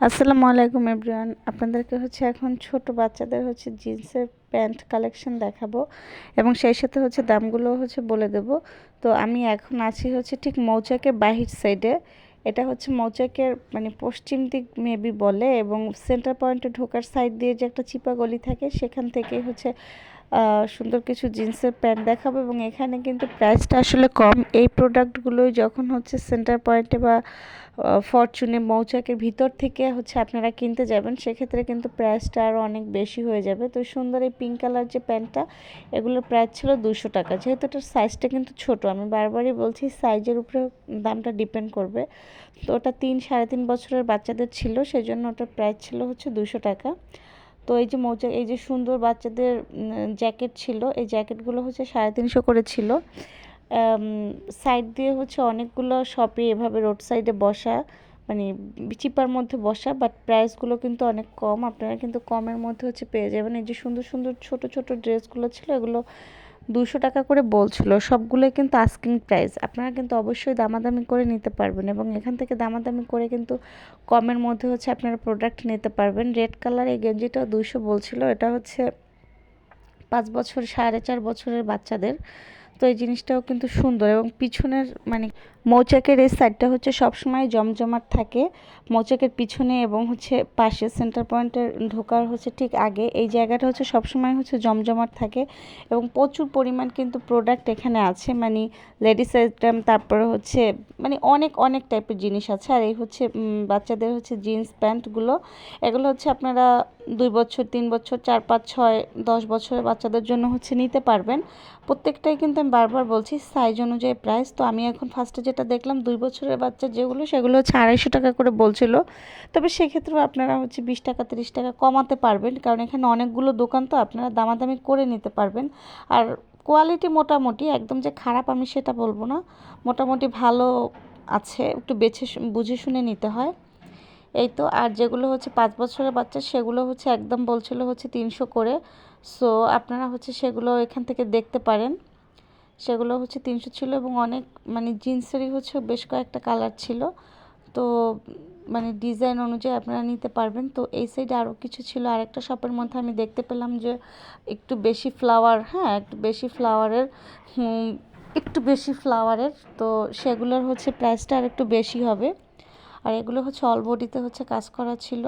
আসসালামু আলাইকুম এভরিওয়ান। আপনাদেরকে হচ্ছে এখন ছোট বাচ্চাদের হচ্ছে জিন্সের প্যান্ট কালেকশন দেখাবো এবং সেই সাথে হচ্ছে দামগুলো হচ্ছে বলে দেব। তো আমি এখন আছি হচ্ছে ঠিক মৌচাকের বাহির সাইডে এটা হচ্ছে মৌচাকের মানে পশ্চিম দিক মেবি বলে এবং সেন্টার পয়েন্টে ঢোকার সাইড দিয়ে যে একটা চিপা গলি থাকে, সেখান থেকে হচ্ছে সুন্দর কিছু জিন্সের প্যান্ট দেখাবো এবং এখানে কিন্তু প্রাইসটা আসলে কম। এই প্রোডাক্টগুলোই যখন হচ্ছে সেন্টার পয়েন্টে বা ফরচুনে মৌচাকের ভিতর থেকে হচ্ছে আপনারা কিনতে যাবেন, সেক্ষেত্রে কিন্তু প্রাইসটা আরও অনেক বেশি হয়ে যাবে। তো সুন্দর এই পিঙ্ক কালার যে প্যান্টটা, এগুলোর প্রাইস ছিল দুশো টাকা। যেহেতু এটার সাইজটা কিন্তু ছোট, আমি বারবারই বলছি সাইজের উপরে দামটা ডিপেন্ড করবে। তো ওটা তিন সাড়ে তিন বছরের বাচ্চাদের ছিল, সেজন্য ওটার প্রাইস ছিল হচ্ছে দুশো টাকা। তো এই যে মৌচাক, এই যে সুন্দর বাচ্চাদের জ্যাকেট ছিল, এই জ্যাকেটগুলো হচ্ছে সাড়ে তিনশো করে ছিল। সাইড দিয়ে হচ্ছে অনেকগুলো শপে এভাবে রোড সাইডে বসা মানে চিপার মধ্যে বসা বাট প্রাইসগুলো কিন্তু অনেক কম। আপনারা কিন্তু কমের মধ্যে হচ্ছে পেয়ে যাবেন। এই যে সুন্দর সুন্দর ছোট ছোট ড্রেসগুলো ছিল, এগুলো দুশো টাকা করে বলছিল সবগুলো কিন্তু আস্কিং প্রাইস আপনারা কিন্তু অবশ্যই দামাদামি করে নিতে পারবেন এবং এখান থেকে দামাদামি করে কিন্তু কমের মধ্যে হচ্ছে আপনারা প্রোডাক্ট নিতে পারবেন। রেড কালার এই গেঞ্জিটা দুশো বলছিল, এটা হচ্ছে পাঁচ বছর, সাড়ে চার বছরের বাচ্চাদের। তো এই জিনিসটাও কিন্তু সুন্দর এবং পিছনের মানে মৌচাকের এই সাইডটা হচ্ছে সবসময় জমজমাট থাকে। মৌচাকের পিছনে এবং হচ্ছে পাশে সেন্টার পয়েন্টের ঢোকার হচ্ছে ঠিক আগে। এই জায়গাটা হচ্ছে সবসময় হচ্ছে জমজমাট থাকে এবং প্রচুর পরিমাণ কিন্তু প্রোডাক্ট এখানে আছে। মানে লেডিস আইটেম তারপরে হচ্ছে মানে অনেক অনেক টাইপের জিনিস আছে। আর এই হচ্ছে বাচ্চাদের হচ্ছে জিন্স প্যান্টগুলো এগুলো হচ্ছে আপনারা দুই বছর, তিন বছর, চার, পাঁচ, ছয়, দশ বছরের বাচ্চাদের জন্য হচ্ছে নিতে পারবেন। প্রত্যেকটাই কিন্তু আমি বারবার বলছি সাইজ অনুযায়ী প্রাইস তো আমি এখন ফার্স্টে যেটা দেখলাম, দুই বছরের বাচ্চা যেগুলো, সেগুলো হচ্ছে আড়াইশো টাকা করে বলছিল। তবে সেক্ষেত্রেও আপনারা হচ্ছে বিশ টাকা, তিরিশ টাকা কমাতে পারবেন, কারণ এখানে অনেকগুলো দোকান তো আপনারা দামাদামি করে নিতে পারবেন। আর কোয়ালিটি মোটামুটি, একদম যে খারাপ আমি সেটা বলব না, মোটামুটি ভালো আছে, একটু বেছে বুঝে শুনে নিতে হয়। এই তো, আর যেগুলো হচ্ছে পাঁচ বছরের বাচ্চা, সেগুলো হচ্ছে একদম বলছিল হচ্ছে তিনশো করে। সো আপনারা হচ্ছে সেগুলো এখান থেকে দেখতে পারেন। সেগুলো হচ্ছে তিনশো ছিল এবং অনেক মানে জিন্সেরই হচ্ছে বেশ কয়েকটা কালার ছিল। তো মানে ডিজাইন অনুযায়ী আপনারা নিতে পারবেন। তো এই সাইডে আরও কিছু ছিল। আরেকটা শপের মধ্যে আমি দেখতে পেলাম যে একটু বেশি ফ্লাওয়ার হ্যাঁ একটু বেশি ফ্লাওয়ারের একটু বেশি ফ্লাওয়ারের। তো সেগুলোর হচ্ছে প্রাইসটা আর একটু বেশি হবে। আর এগুলো হচ্ছে অল বডিতে হচ্ছে কাজ করা ছিল।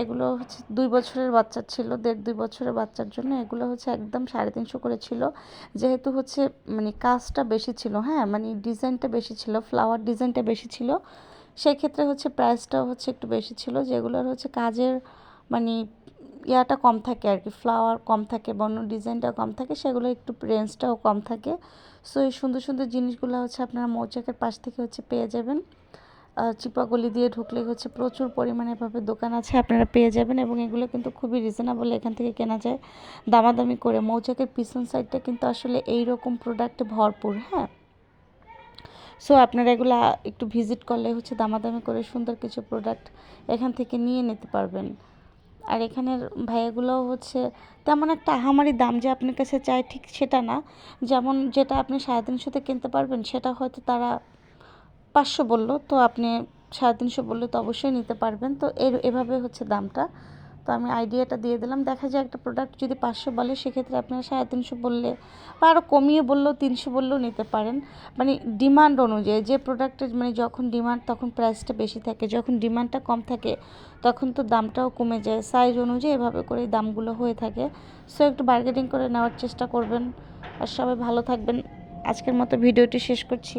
এগুলো হচ্ছে দুই বছরের বাচ্চা ছিল, দেড় দুই বছরের বাচ্চার জন্য এগুলো হচ্ছে একদম সাড়ে তিনশো করে ছিল। যেহেতু হচ্ছে মানে কাজটা বেশি ছিল হ্যাঁ মানে ডিজাইনটা বেশি ছিল ফ্লাওয়ার ডিজাইনটা বেশি ছিল সেই ক্ষেত্রে হচ্ছে প্রাইসটাও হচ্ছে একটু বেশি ছিল। যেগুলোর হচ্ছে কাজের মানে ইয়াটা কম থাকে আর কি ফ্লাওয়ার কম থাকে বন্য ডিজাইনটা কম থাকে, সেগুলো একটু রেঞ্জটাও কম থাকে। সো এই সুন্দর সুন্দর জিনিসগুলো হচ্ছে আপনারা মৌচাকের পাশ থেকে হচ্ছে পেয়ে যাবেন। চিপাগলি দিয়ে ঢুকলে হচ্ছে প্রচুর পরিমাণে এভাবে দোকান আছে, আপনারা পেয়ে যাবেন এবং এগুলো কিন্তু খুবই রিজনেবল এখান থেকে কেনা যায় দামাদামি করে। মৌচাকের পিছন সাইডটা কিন্তু আসলে এই রকম প্রোডাক্টে ভরপুর হ্যাঁ? সো আপনারা এগুলো একটু ভিজিট করলে হচ্ছে দামাদামি করে সুন্দর কিছু প্রোডাক্ট এখান থেকে নিয়ে নিতে পারবেন। আর এখানের ভাইয়াগুলোও হচ্ছে তেমন একটা আহামারি দাম যে আপনার কাছে চায় ঠিক সেটা না। যেমন যেটা আপনি সাড়ে তিনশোতে কিনতে পারবেন, সেটা হয়তো তারা পাঁচশো বলল, তো আপনি সাড়ে তিনশো বললে তো অবশ্যই নিতে পারবেন। তো এর, এভাবে হচ্ছে দামটা। তো আমি আইডিয়াটা দিয়ে দিলাম। দেখা যায় একটা প্রোডাক্ট যদি পাঁচশো বলে, সেক্ষেত্রে আপনারা সাড়ে তিনশো বললে বা আরও কমিয়ে বললেও তিনশো বললেও নিতে পারেন। মানে ডিমান্ড অনুযায়ী যে প্রোডাক্টের মানে যখন ডিমান্ড তখন প্রাইসটা বেশি থাকে, যখন ডিমান্ডটা কম থাকে, তখন তো দামটাও কমে যায়। সাইজ অনুযায়ী এভাবে করে দামগুলো হয়ে থাকে। সো একটু বার্গেনিং করে নেওয়ার চেষ্টা করবেন। আর সবাই ভালো থাকবেন। আজকের মতো ভিডিওটি শেষ করছি।